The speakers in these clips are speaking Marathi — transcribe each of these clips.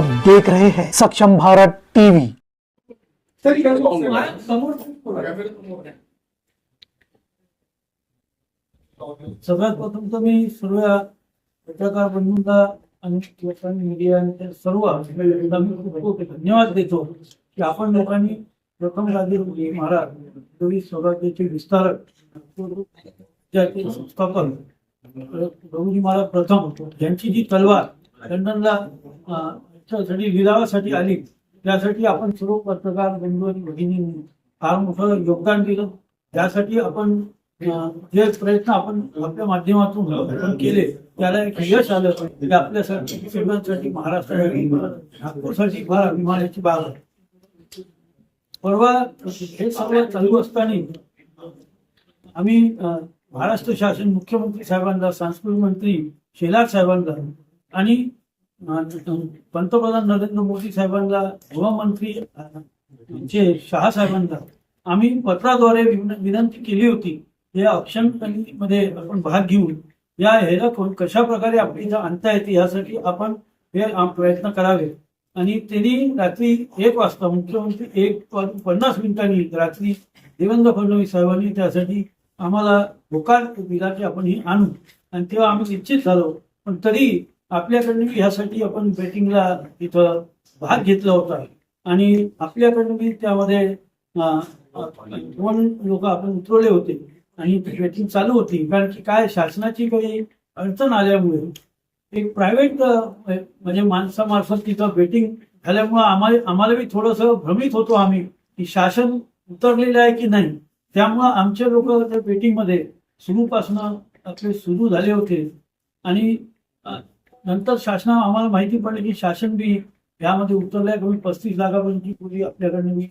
देख रहे हैं सक्षम भारत टीवी। सगळ्यात प्रथम तर मी सर्व पत्रकार बंधूंना आणि सोशल मीडिया आणि सर्व खूप खूप धन्यवाद देतो की आपण लोकांनी प्रथम राजे महाराज देवी स्वराज्याचे विस्तारक संस्थापन संस्थापक महाराज प्रथम यांची जी तलवार लंडनला अं, याच्यासाठी लिलावासाठी आली. त्यासाठी आपण सर्व पत्रकार बंधू आणि भगिनींनी फार मोठं योगदान दिलं. त्यासाठी आपण जे प्रयत्न आपण आपल्या माध्यमातून केले त्याला एक यश आलं ते आपल्यासाठी सर्वांसाठी महाराष्ट्रासाठी नागपूरसाठी फार अभिमानाची बाब आहे. परवा हे सर्व चालू असताना आम्ही महाराष्ट्र शासन मुख्यमंत्री साहेबांना सांस्कृतिक मंत्री शेलार साहेबांना आणि पंतप्रधान नरेंद्र मोदी साहेबांना गृहमंत्री म्हणजे जे शहा साहेबांना आम्ही पत्राद्वारे विनंती केली होती या ऑप्शनमध्ये आपण भाग घेऊन या ह्याला कोण- कशा प्रकारे आपली आणता येते यासाठी आपण हे प्रयत्न करावे. आणि त्यांनी रात्री एक वाजता मुख्यमंत्री एक पन्नास मिनिटांनी रात्री देवेंद्र फडणवीस साहेबांनी त्यासाठी आम्हाला होकार दिला की आपण ही आणू. आणि तेव्हा आम्ही निश्चित झालो. पण तरी आपल्याकडनं ह्यासाठी आपण बेटिंगला तिथं भाग घेतला होता. आणि आपल्याकडनं मी त्यामध्ये दोन लोक आपण उतरवले होते. आणि बेटिंग चालू होती. कारण की काय शासनाची काही अडचण आल्यामुळे एक प्रायव्हेट म्हणजे माणसामार्फत तिथं बेटिंग झाल्यामुळं आम्हाला आम्हाला बी थोडंसं भ्रमित होतो आम्ही की शासन उतरलेलं आहे की नाही. त्यामुळं आमचे लोक त्या बेटिंगमध्ये सुरूपासनं आपले सुरू झाले होते. आणि नंतर शासना आम्हाला माहिती पडली की शासन बी यामध्ये उतरलंय. कमी पस्तीस लाखापर्यंत पूर्वी आपल्याकडनं मी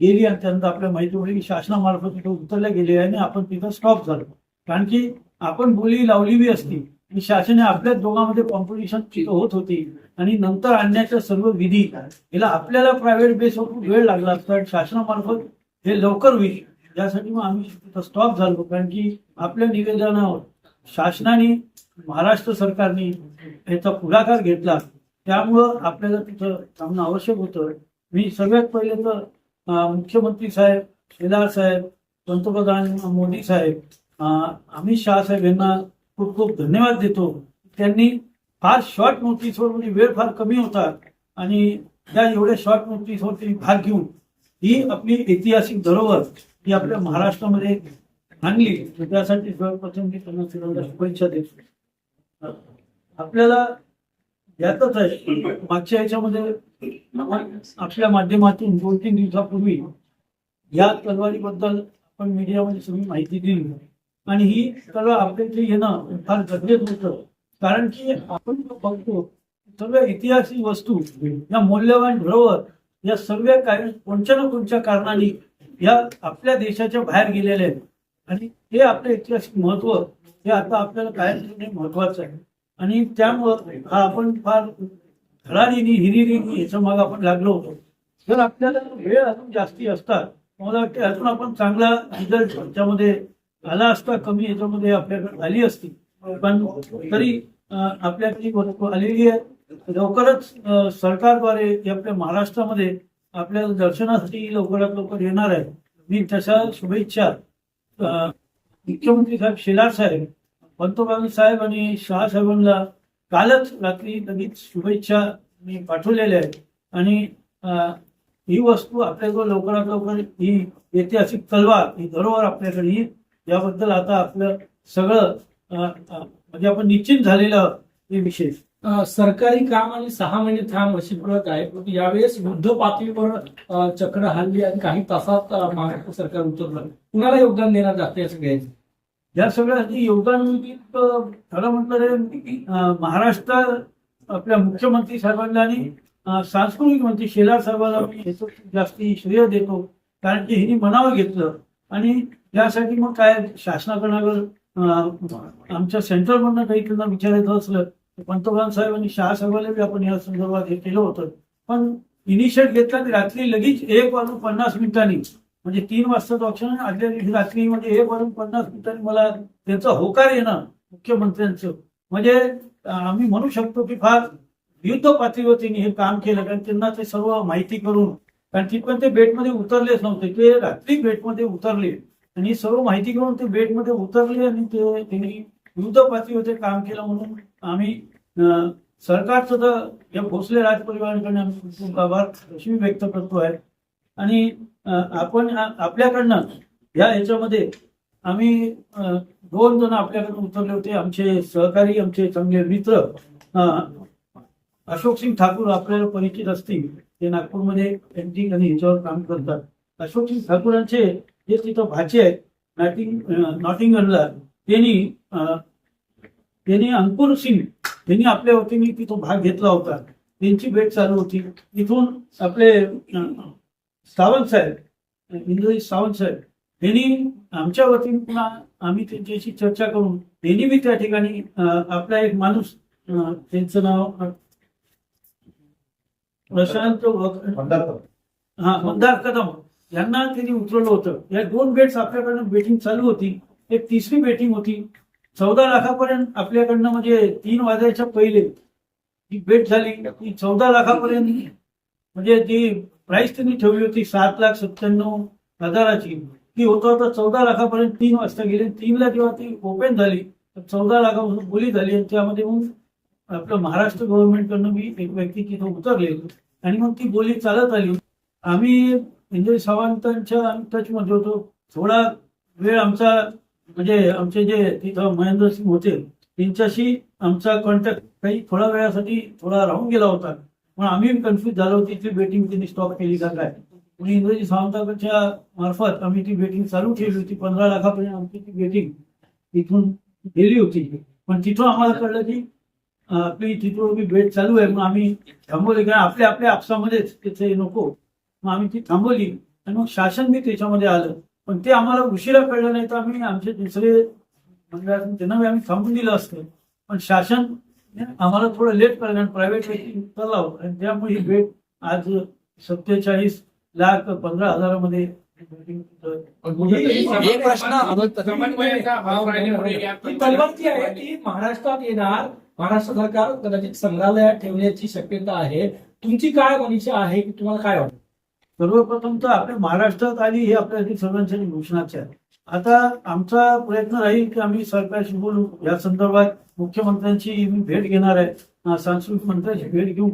गेली आणि त्यानंतर आपल्याला माहिती पडली की शासनामार्फत तिथं उतरल्या गेले आणि आपण तिथं स्टॉप झालो. कारण की आपण बोली लावली बी असती. आणि शासने आपल्याच दोघांमध्ये कॉम्पिटिशन होत होती. आणि नंतर आणण्याच्या सर्व विधी याला आपल्याला प्रायव्हेट बेस वेळ लागला असता. आणि शासनामार्फत हे लवकर होईल. यासाठी मग आम्ही तिथं स्टॉप झालो. कारण की आपल्या निवेदनावर शासनाने महाराष्ट्र सरकारने याचा पुढाकार घेतला. त्यामुळं आपल्याला तिथं थांबणं आवश्यक होतं. मी सगळ्यात पहिले तर मुख्यमंत्री साहेब शेलार साहेब पंतप्रधान मोदी साहेब अमित शहा साहेब यांना खूप खूप धन्यवाद देतो. त्यांनी फार शॉर्ट नोटीसवर म्हणजे वेळ फार कमी होता आणि त्या एवढ्या शॉर्ट नोटीसवरती भाग घेऊन ही आपली ऐतिहासिक धरोहर ही आपल्या महाराष्ट्रामध्ये आणली. त्यासाठी सर्वप्रथम मी त्यांना शुभेच्छा देतो. आपल्याला यातच आहे. मागच्या याच्यामध्ये आपल्या माध्यमातून दोन तीन दिवसापूर्वी या तलवारीबद्दल आपण मीडियामध्ये सगळी माहिती दिली. आणि ही तलवार आपल्याकडे येणं फार गरजेचं होतं. कारण की आपण जो बघतो सर्व ऐतिहासिक वस्तू या मौल्यवान धरोहर या सर्व काय कोणत्या ना कोणत्या कारणाने या आपल्या देशाच्या बाहेर गेलेल्या आहेत. आणि हे आपलं ऐतिहासिक महत्त्व हे आता आपल्याला कायम ठेवणे महत्वाचं आहे. आणि त्यामुळं हा आपण फार धडाडीने हिरिरीनी याच्या मागे आपण लागलो होतो. जर आपल्याला वेळ अजून जास्ती असतात मला वाटते अजून आपण चांगला रिझल्ट त्याच्यामध्ये आला असता कमी याच्यामध्ये आपल्याकडे आली असती. पण तरी आपल्याकडे वस्तू आलेली आहे. लवकरच सरकारद्वारे आपल्या महाराष्ट्रामध्ये आपल्याला दर्शनासाठी लवकरात लवकर येणार आहे. मी तशा शुभेच्छा मुख्यमंत्री साहेब शेलार साहेब पंतप्रधान साहेब आणि शहा साहेबांना कालच रात्री लगेच शुभेच्छा मी पाठवलेल्या आहेत. आणि ही वस्तू आपल्याजवळ लवकरात लवकर ही ऐतिहासिक तलवार ही धरोहर आपल्याकडे येईल. याबद्दल आता आपलं सगळं म्हणजे आपण निश्चित झालेलं हे विशेष. सरकारी काम आणि सहा महिने थांब अशी प्रत आहे. पण यावेळेस युद्ध पातळीवर चक्र हल्ली आणि काही तासात महाराष्ट्र सरकार उतरलं. कुणाला योगदान देणार जाते असं घ्यायचं या सगळ्यासाठी योगदान खरं म्हटलं महाराष्ट्र आपल्या मुख्यमंत्री साहेबांना आणि सांस्कृतिक मंत्री शेलार साहेबांना जास्ती श्रेय देतो. कारण की हिने मनावर घेतलं. आणि यासाठी मग काय शासनाकडनं आमच्या सेंट्रलमधनं काही त्यांना विचारायचं असलं पंतप्रधान साहेबांनी शहा साहेबांना बी आपण या संदर्भात हे केलं होतं. पण इनिशिएट घेतला की रात्री लगेच एक वाजून पन्नास मिनिटांनी म्हणजे तीन वाजताचं ऑप्शन आदल्या दिवशी रात्री म्हणजे एक वाजून पन्नास मिनिटांनी मला त्यांचा होकार येणं मुख्यमंत्र्यांचं. म्हणजे आम्ही म्हणू शकतो की फार युद्ध पातळीवर त्यांनी हे काम केलं कारण त्यांना ते सर्व माहिती करून कारण तिथपर्यंत ते बेटमध्ये उतरलेच नव्हते. ते रात्री बेटमध्ये उतरले आणि सर्व माहिती घेऊन ते बेटमध्ये उतरले आणि ते त्यांनी युद्ध पातळीवर काम केलं म्हणून आम्ही अं, सरकारचं तर या भोसले राजपरिवाराकडनं आम्ही खूप आभार अशी व्यक्त करतो आहे. आणि आपण आपल्याकडनं या ह्याच्यामध्ये आम्ही दोन जण आपल्याकडून उतरले होते आमचे सहकारी आमचे चांगले मित्र अशोक सिंग ठाकूर आपल्याला परिचित असतील ते नागपूरमध्ये पेंटिंग आणि ह्याच्यावर काम करतात. अशोक सिंग ठाकूरांचे जे तिथं भाचे आहेत नॉटिंग नॉटिंगनला त्यांनी त्यांनी अंकुर सिंग त्यांनी आपल्या वतीने तिथं भाग घेतला होता. त्यांची भेट चालू होती. तिथून आपले सावंत साहेब इंद्रजित सावंत साहेब यांनी आमच्या वतीने पुन्हा आम्ही त्यांच्याशी चर्चा करून त्यांनी बी त्या ठिकाणी आपला एक माणूस त्यांचं नाव प्रशांत हा मंदार कदम यांना त्यांनी उतरवलं होतं. या दोन बेट्स आपल्याकडनं बेटिंग चालू होती. एक तिसरी बेटिंग होती. चौदा लाखापर्यंत आपल्याकडनं म्हणजे तीन वाजायच्या पहिले ही बेट झाली. ती चौदा लाखापर्यंत म्हणजे जी प्राइस त्यांनी ठेवली होती सात लाख सत्त्याण्णव हजाराची ती होता होता चौदा लाखापर्यंत तीन वाजता गेली. तीनला जेव्हा ती ओपन झाली तर चौदा लाखापासून बोली झाली आणि त्यामध्ये मग आपलं महाराष्ट्र गव्हर्नमेंटकडनं मी एक व्यक्ती तिथं उतरले. आणि मग ती बोली चालत आली. आम्ही इंद्र सावंतांच्या टचमध्ये होतो. थोडा वेळ आमचा म्हणजे आमचे जे तिथं महेंद्र सिंग होते त्यांच्याशी आमचा कॉन्टॅक्ट काही थोड्या वेळासाठी थोडा राहून गेला होता. पण आम्ही कन्फ्युज झालो तिथली बेटिंग त्यांनी स्टॉप केली का काय? आणि इंद्रजी सावंतांच्या मार्फत आम्ही ती बेटिंग चालू ठेवली होती. पंधरा लाखापर्यंत आमची ती बेटिंग तिथून गेली होती. पण तिथून आम्हाला कळलं की आपली तिथून भेट बेट चालू आहे. मग आम्ही थांबवली कारण आपल्या आपल्या आपसामध्येच तिथे नको. मग आम्ही ती थांबवली. आणि मग शासन बी त्याच्यामध्ये आलं. पण ते आम्हाला उशिरा कळलं नाही तर आम्ही आमचे दुसरे मंडळ त्यांना बी आम्ही थांबून दिलं असतं. पण शासन आम्हाला थोडं लेट कळलं आणि प्रायव्हेट व्यक्ती उतरला होता. आणि त्यामुळे ही भेट आज सत्तेचाळीस लाख पंधरा हजारामध्ये एक प्रश्न आहे महाराष्ट्रात येणार महाराष्ट्र सरकार कदाचित संग्रहालयात ठेवण्याची शक्यता आहे. तुमची काय मनीषा आहे की तुम्हाला काय वाटतं? सर्वप्रथम तर आपल्या महाराष्ट्रात आली हे आपल्यासाठी सर्वांसाठी घोषणाची आहे. आता आमचा प्रयत्न राहील की आम्ही सरकारशी बोलू. या संदर्भात मुख्यमंत्र्यांची मी भेट घेणार आहे. सांस्कृतिक मंत्र्यांची भेट घेऊन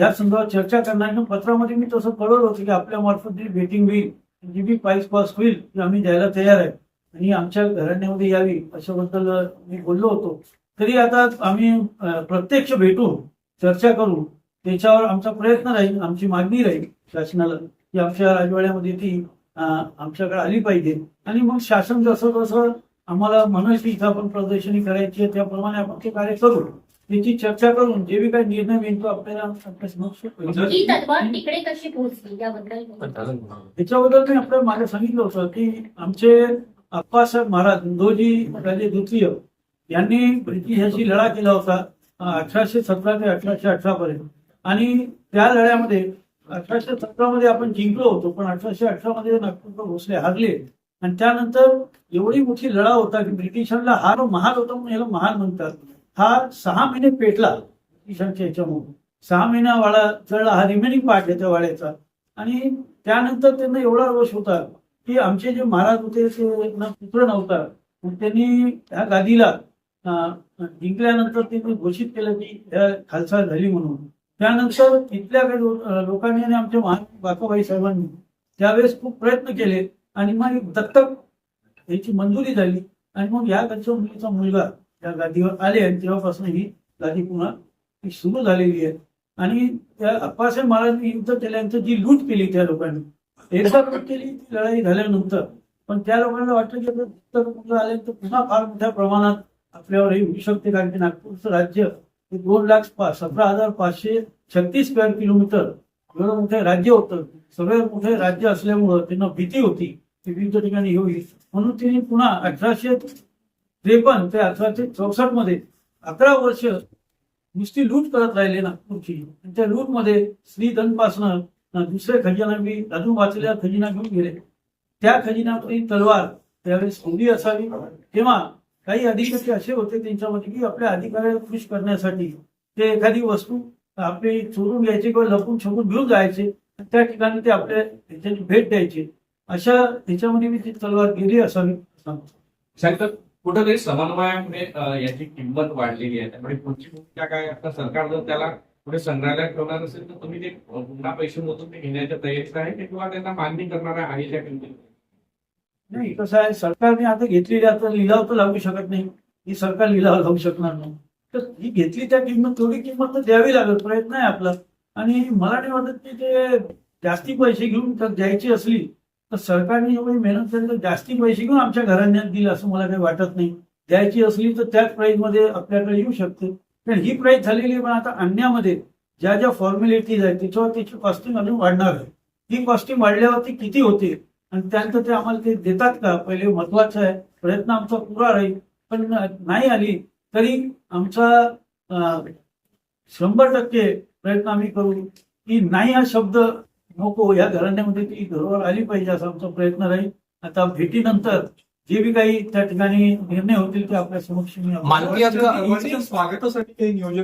या संदर्भात चर्चा करणार पत्रामध्ये मी तसं कळवलं होतं की आपल्या मार्फत जी भेटिंग होईल जी बी पाईस पास होईल ती आम्ही द्यायला तयार आहे. आणि आमच्या घराण्यामध्ये यावी अशाबद्दल मी बोललो होतो. तरी आता आम्ही प्रत्यक्ष भेटू चर्चा करू. त्याच्यावर आमचा प्रयत्न राहील आमची मागणी राहील शासनाला की आमच्या राजवाड्यामध्ये ती आमच्याकडे आली पाहिजे. आणि मग शासन जसं जसं आम्हाला म्हणेल की इथं आपण प्रदर्शनी करायची आहे त्याप्रमाणे आपण ते कार्य करू. त्याची चर्चा करून जे बी काही निर्णय मिळतो तो आपल्याला आपल्या समक्ष होईल. ही तलवार तिकडे कशी पोहोचली याबद्दल याच्याबद्दल मी आपल्याला मागे सांगितलं होतं की आमचे अप्पासाहेब महाराज इंदोजी राजे द्वितीय यांनी ब्रिटिशांशी लढा केला होता अठराशे सतरा ते अठराशे अठरा पर्यंत आणि त्या लढ्यामध्ये अठराशे सतरामध्ये आपण जिंकलो होतो पण अठराशे अठरा मध्ये नागपूरकर भोसले हारले. आणि त्यानंतर एवढी मोठी लढा होता की ब्रिटिशांना हा जो महाल होता म्हणून याला महाल म्हणतात. हा सहा महिने पेटला ब्रिटिशांच्या याच्यामुळे सहा महिना वाडा चढला हा रिमेनिंग पार्ट आहे त्या वाड्याचा. आणि त्यानंतर त्यांना एवढा रोष होता की आमचे जे महाराज होते ते पुत्र नव्हता. त्यांनी ह्या गादीला जिंकल्यानंतर त्यांनी घोषित केलं की ह्या खालसा झाली म्हणून. त्यानंतर इथल्या काही लोकांनी आणि आमच्या महान बाकाबाई साहेबांनी त्यावेळेस खूप प्रयत्न केले आणि मग दत्तक याची मंजुरी झाली आणि मग या त्यांच्या मुलीचा मुलगा त्या गादीवर आले आणि तेव्हापासून ही गादी पुन्हा सुरू झालेली आहे. आणि त्या अप्पासाहेब महाराजांनी युद्ध केल्यानंतर जी लूट केली त्या लोकांनी एकदा लूट केली ती लढाई झाल्यानंतर. पण त्या लोकांना वाटलं की दत्तक मुलगा आल्यानंतर पुन्हा फार मोठ्या प्रमाणात आपल्यावर हे होऊ शकते कारण की नागपूरचं राज्य दोन लाख सतरा हजार पाचशे छत्तीस स्क्वेअर किलोमीटर. एवढं मोठं राज्य होतं. सगळ्यात मोठे राज्य असल्यामुळं त्यांना भीती होती. की विविध ठिकाणी येऊ होईल. म्हणून तिने पुन्हा अठराशे त्रेपन्न ते अठराशे चौसष्टमध्ये अकरा वर्ष नुसती लूट करत राहिले नागपूरची आणि त्या लूटमध्ये श्रीधनपासनं दुसरे खजिना मी अजून वाचलेला खजिना घेऊन गेले. त्या खजिनातून तलवार त्यावेळेस उडी असावी. तेव्हा काही अधिकारी असे होते त्यांच्यामध्ये की आपल्या अधिकाऱ्याला खुश करण्यासाठी ते एखादी वस्तू आपली चोरून घ्यायचे किंवा लपून छपून घेऊन जायचे त्या ठिकाणी ते आपल्या भेट द्यायचे. अशा ह्याच्यामध्ये मी ती तलवार गेली असावी असं सांगतो. साहेब समन्वयामुळे याची किंमत वाढलेली आहे. त्यामुळे पुढची भूमिका काय? आता सरकार जर त्याला पुढे संग्रहालयात ठेवणार असेल तर तुम्ही ते पुन्हा पैसे मोजून ते घेण्याच्या तयारीत आहे किंवा त्यांना मान्य करणार आहे आईच्या किमतीत? नाही कसं आहे सरकारने आता घेतलेली आता लिलाव तर लागू शकत नाही. ही सरकार लिलाव लावू शकणार नाही. तर ही घेतली त्या किंमत थोडी किंमत तर द्यावी लागेल प्रयत्न आहे आपला. आणि मला नाही वाटत की ते जास्ती पैसे घेऊन तर द्यायची असली तर सरकारने एवढी मेहनत केली तर जास्ती पैसे घेऊन आमच्या घराण्यात दिलं असं मला काही वाटत नाही. द्यायची असली तर त्याच प्राईजमध्ये आपल्याकडे येऊ शकते. पण ही प्राईज झालेली आहे पण आता आणण्यामध्ये ज्या ज्या फॉर्मॅलिटीज आहेत त्याच्यावर त्याची कॉस्टिंग अजून वाढणार आहे. ही कॉस्टिंग वाढल्यावरती किती होते? आणि त्यानंतर ते आम्हाला ते देतात का? पहिले महत्वाचं आहे. प्रयत्न आमचा पुरा राहील. पण नाही आली तरी आमचा शंभर टक्के प्रयत्न आम्ही करू की नाही हा शब्द नको. या घराण्यामध्ये ती घरोवर आली पाहिजे असा आमचा प्रयत्न राहील. आता भेटीनंतर जे बी काही त्या ठिकाणी निर्णय होतील ते आपल्या समक्ष स्वागतासाठी काही नियोजन